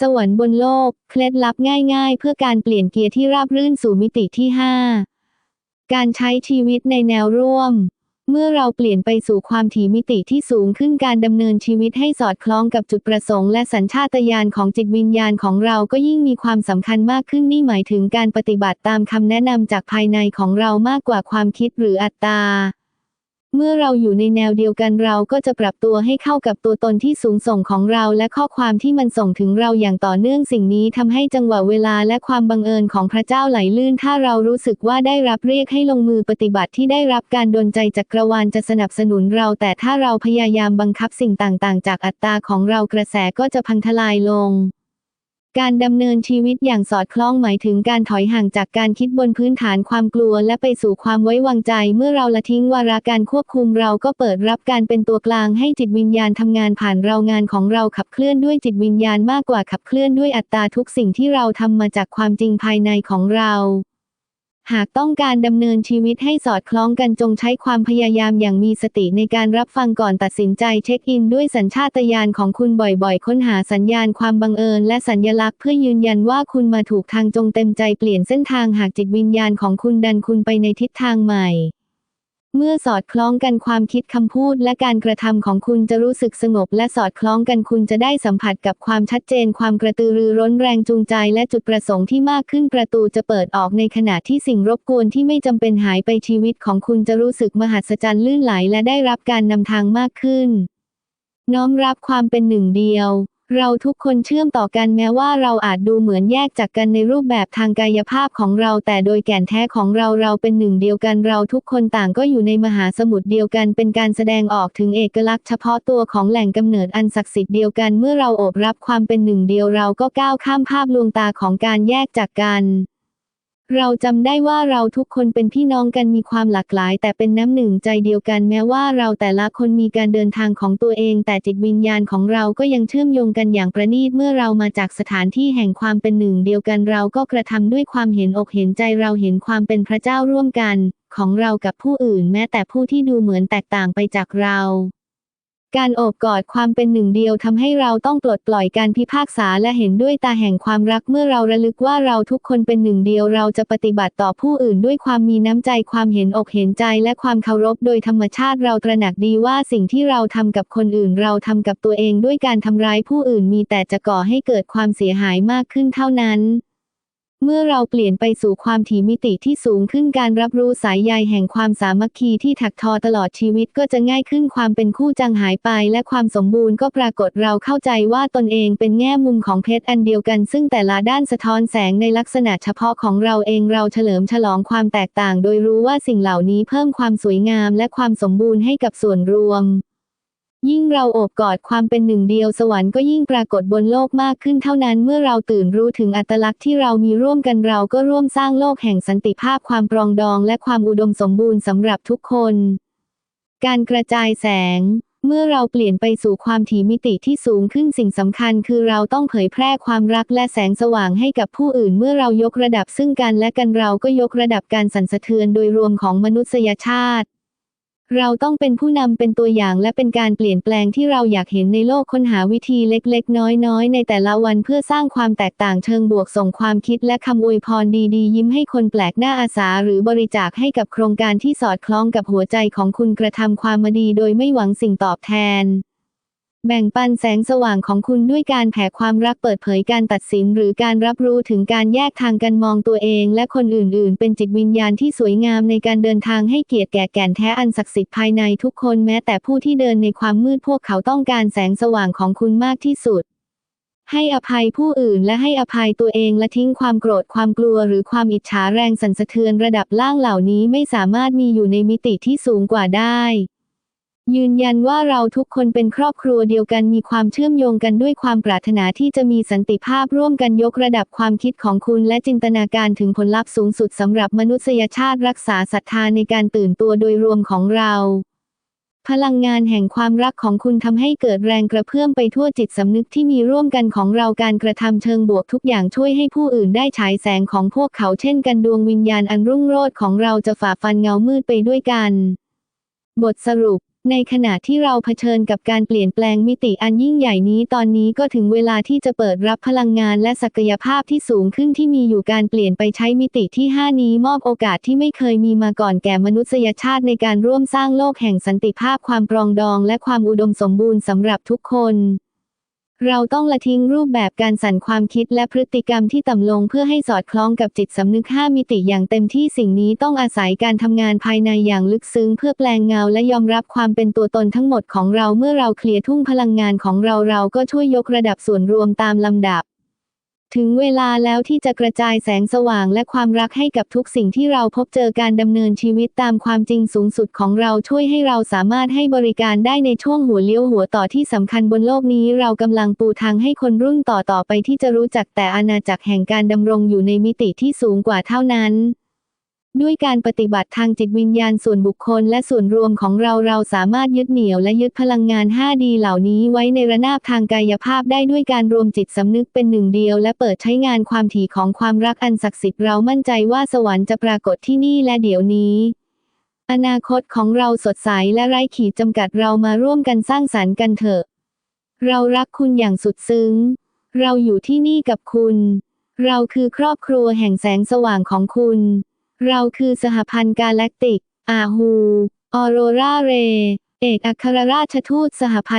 สวรรค์บนโลก เคล็ดลับง่าย ๆ เพื่อการเปลี่ยนเกียร์ที่ราบรื่นสู่มิติที่ 5 การใช้ชีวิตในแนวร่วม เมื่อเราเปลี่ยนไปสู่ความถี่มิติที่สูงขึ้นการดำเนินชีวิตให้สอดคล้องกับจุดประสงค์และสัญชาตญาณของจิตวิญญาณของเราก็ยิ่งมีความสำคัญมากขึ้นนี่หมายถึงการปฏิบัติตามคำแนะนำจากภายในของเรามากกว่าความคิดหรืออัตตา เมื่อเราอยู่ในแนวเดียวกันเราก็จะปรับตัวให้เข้ากับตัวตนที่สูงส่งของเราและข้อความที่มันส่งถึงเราอย่างต่อเนื่องสิ่งนี้ทำให้จังหวะเวลาและความบังเอิญของพระเจ้าไหลลื่น ถ้าเรารู้สึกว่าได้รับเรียกให้ลงมือปฏิบัติที่ได้รับการดลใจจากกรวาลจะสนับสนุนเรา แต่ถ้าเราพยายามบังคับสิ่งต่างๆ จากอัตตาของเรากระแสก็จะพังทลายลง การดำเนินชีวิตอย่างสอดคล้องหมายถึงการถอยห่างจากการคิดบนพื้นฐานความกลัวและไปสู่ความไว้วางใจ เมื่อเราละทิ้งวาระการควบคุมเราก็เปิดรับการเป็นตัวกลางให้จิตวิญญาณทำงานผ่านเรางานของเราขับเคลื่อนด้วยจิตวิญญาณมากกว่าขับเคลื่อนด้วยอัตตาทุกสิ่งที่เราทำมาจากความจริงภายในของเรา หากต้องการดำเนินชีวิตให้สอดคล้องกันจงใช้ความพยายามอย่างมีสติในการรับฟังก่อนตัดสินใจเช็คอินด้วยสัญชาตญาณของคุณบ่อยๆ ค้นหาสัญญาณความบังเอิญและสัญญลักษณ์เพื่อยืนยันว่าคุณมาถูกทางจงเต็มใจเปลี่ยนเส้นทางหากจิตวิญญาณของคุณดันคุณไปในทิศทางใหม่ เมื่อสอดคล้องกันความคิดคำพูดและการกระทำของคุณจะรู้สึกสงบ และสอดคล้องกันคุณจะได้สัมผัสกับความชัดเจน ความกระตือรือร้นแรงจูงใจ และจุดประสงค์ที่มากขึ้นประตูจะเปิดออกในขณะที่สิ่งรบกวนที่ไม่จำเป็นหายไปชีวิตของคุณจะรู้สึกมหัศจรรย์ลื่นไหลและได้รับการนำทางมากขึ้น น้อมรับความเป็นหนึ่งเดียว เราทุกคนเชื่อมต่อกันแม้ว่าเราอาจดูเหมือนแยกจากกันในรูปแบบทางกายภาพของเรา แต่โดยแก่นแท้ของเราเราเป็นหนึ่งเดียวกันเราทุกคนต่างก็อยู่ในมหาสมุทรเดียวกัน เป็นการแสดงออกถึงเอกลักษณ์เฉพาะตัวของแหล่งกำเนิดอันศักดิ์สิทธิ์เดียวกันเมื่อเราโอบรับความเป็นหนึ่งเดียวเราก็ก้าวข้ามภาพลวงตาของการแยกจากกัน เราจำได้ว่าเราทุกคนเป็นพี่น้องกันมีความหลากหลาย แต่เป็นน้ำหนึ่งใจเดียวกันแม้ว่าเราแต่ละคนมีการเดินทางของตัวเอง แต่จิตวิญญาณของเราก็ยังเชื่อมโยงกันอย่างประณีตเมื่อเรามาจากสถานที่แห่งความเป็นหนึ่งเดียวกันเราก็กระทำด้วยความเห็นอกเห็นใจเราเห็นความเป็นพระเจ้าร่วมกัน ของเรากับผู้อื่นแม้แต่ผู้ที่ดูเหมือนแตกต่างไปจากเรา การโอบกอดความเป็นหนึ่งเดียวทำให้เราต้องปลดปล่อยการพิพากษาและเห็นด้วยตาแห่งความรักเมื่อเราระลึกว่าเราทุกคนเป็นหนึ่งเดียวเราจะปฏิบัติต่อผู้อื่นด้วยความมีน้ำใจความเห็นอกเห็นใจและความเคารพโดยธรรมชาติเราตระหนักดีว่าสิ่งที่เราทำกับคนอื่นเราทำกับตัวเองด้วยการทำร้ายผู้อื่นมีแต่จะก่อให้เกิดความเสียหายมากขึ้นเท่านั้น เมื่อเราเปลี่ยนไปสู่ความถี่มิติที่สูงขึ้นการรับรู้สายใยแห่งความสามัคคีที่ถักทอตลอดชีวิตก็จะง่ายขึ้นความเป็นคู่จังหายไป และความสมบูรณ์ก็ปรากฏเราเข้าใจว่าตนเองเป็นแง่มุมของเพชรอันเดียวกัน ซึ่งแต่ละด้านสะท้อนแสงในลักษณะเฉพาะของเราเองเราเฉลิมฉลองความแตกต่าง โดยรู้ว่าสิ่งเหล่านี้เพิ่มความสวยงาม และความสมบูรณ์ให้กับส่วนรวม ยิ่งเราโอบกอดความเป็นหนึ่งเดียวสวรรค์ก็ยิ่งปรากฏบนโลกมากขึ้นเท่านั้นเมื่อเราตื่นรู้ถึงอัตลักษณ์ที่เรามีร่วมกันเราก็ร่วมสร้างโลกแห่งสันติภาพความปรองดองและความอุดมสมบูรณ์สำหรับทุกคน การกระจายแสง เมื่อเราเปลี่ยนไปสู่ความถี่มิติที่สูงขึ้นสิ่งสำคัญคือเราต้องเผยแพร่ความรักและแสงสว่างให้กับผู้อื่น เมื่อเรายกระดับซึ่งกันและกันเราก็ยกระดับการสั่นสะเทือนโดยรวมของมนุษยชาติ เราต้องเป็นผู้นำเป็นตัวอย่างและเป็นการเปลี่ยนแปลงที่เราอยากเห็นในโลกค้นหาวิธีเล็ก ๆ น้อย ๆ ในแต่ละวันเพื่อสร้างความแตกต่างเชิงบวกส่งความคิดและคำอวยพรดีๆ ยิ้มให้คนแปลกหน้าอาสา หรือบริจาคให้กับโครงการที่สอดคล้องกับหัวใจของคุณกระทำความมาดีโดยไม่หวังสิ่งตอบแทน แบ่งปันแสงสว่างของคุณด้วยการแผ่ความรักเปิดเผยการตัดสิน หรือการรับรู้ถึงการแยกทางกันมองตัวเอง และคนอื่น ๆ เป็นจิตวิญญาณที่สวยงามในการเดินทางให้เกียรติแก่แก่นแท้อันศักดิ์สิทธิ์ภายในทุกคนแม้แต่ผู้ที่เดินในความมืดพวกเขาต้องการแสงสว่างของคุณมากที่สุด ให้อภัยผู้อื่นและให้อภัยตัวเองและทิ้งความโกรธความกลัวหรือความอิจฉาแรงสั่นสะเทือนระดับล่างเหล่านี้ไม่สามารถมีอยู่ในมิติที่สูงกว่าได้ ยืนยันว่าเราทุกคนเป็นครอบครัวเดียวกันมีความเชื่อมโยงกันด้วยความปรารถนาที่จะมีสันติภาพร่วมกันยกระดับความคิดของคุณและจินตนาการถึงผลลัพธ์สูงสุดสำหรับมนุษยชาติรักษาศรัทธาในการตื่นตัวโดยรวมของเรา พลังงานแห่งความรักของคุณทำให้เกิดแรงกระเพื่อมไปทั่วจิตสำนึกที่มีร่วมกันของเราการกระทำเชิงบวกทุกอย่างช่วยให้ผู้อื่นได้ฉายแสงของพวกเขาเช่นกันดวงวิญญาณอันรุ่งโรจน์ของเราจะฝ่าฟันเงามืดไปด้วยกัน บทสรุป ในขณะที่เราเผชิญกับการเปลี่ยนแปลงมิติอันยิ่งใหญ่นี้ตอนนี้ก็ถึงเวลาที่จะเปิดรับพลังงานและศักยภาพที่สูงขึ้นที่มีอยู่การเปลี่ยนไปใช้มิติที่ 5 นี้มอบโอกาสที่ไม่เคยมีมาก่อนแก่มนุษยชาติในการร่วมสร้างโลกแห่งสันติภาพความปรองดอง และความอุดมสมบูรณ์สำหรับทุกคน เราต้องละทิ้งรูปแบบการสั่นความคิดและพฤติกรรมที่ต่ำลงเพื่อให้สอดคล้องกับจิตสำนึก 5 มิติอย่างเต็มที่สิ่งนี้ต้องอาศัยการทำงานภายในอย่างลึกซึ้งเพื่อแปลงเงาและยอมรับความเป็นตัวตนทั้งหมดของเราเมื่อเราเคลียร์ทุ่งพลังงานของเราเราก็ช่วยยกระดับส่วนรวมตามลำดับ ถึงเวลาแล้วที่จะกระจายแสงสว่างและความรักให้กับทุกสิ่งที่เราพบเจอการดำเนินชีวิตตามความจริงสูงสุดของเราช่วยให้เราสามารถให้บริการได้ในช่วงหัวเลี้ยวหัวต่อที่สำคัญบนโลกนี้เรากำลังปูทางให้คนรุ่นต่อต่อไปที่จะรู้จักแต่อาณาจักรแห่งการดำรงอยู่ในมิติที่สูงกว่าเท่านั้น ด้วยการปฏิบัติทางจิตวิญญาณส่วนบุคคลและส่วนรวมของเราเราสามารถยึดเหนี่ยวและยึดพลังงาน 5D เหล่านี้ไว้ในระนาบทางกายภาพได้ด้วยการรวมจิตสำนึกเป็นหนึ่งเดียว และเปิดใช้งานความถี่ของความรักอันศักดิ์สิทธิ์เรามั่นใจว่าสวรรค์จะปรากฏที่นี่และเดี๋ยวนี้อนาคตของเราสดใสและไร้ขีดจำกัดเรามาร่วมกันสร้างสรรค์กันเถอะ เรารักคุณอย่างสุดซึ้ง เราอยู่ที่นี่กับคุณ เราคือครอบครัวแห่งแสงสว่างของคุณ เราคือสหพันธ์กาแล็กติก อาฮู ออโรราเร เอกอัครราชทูตสหพันธ์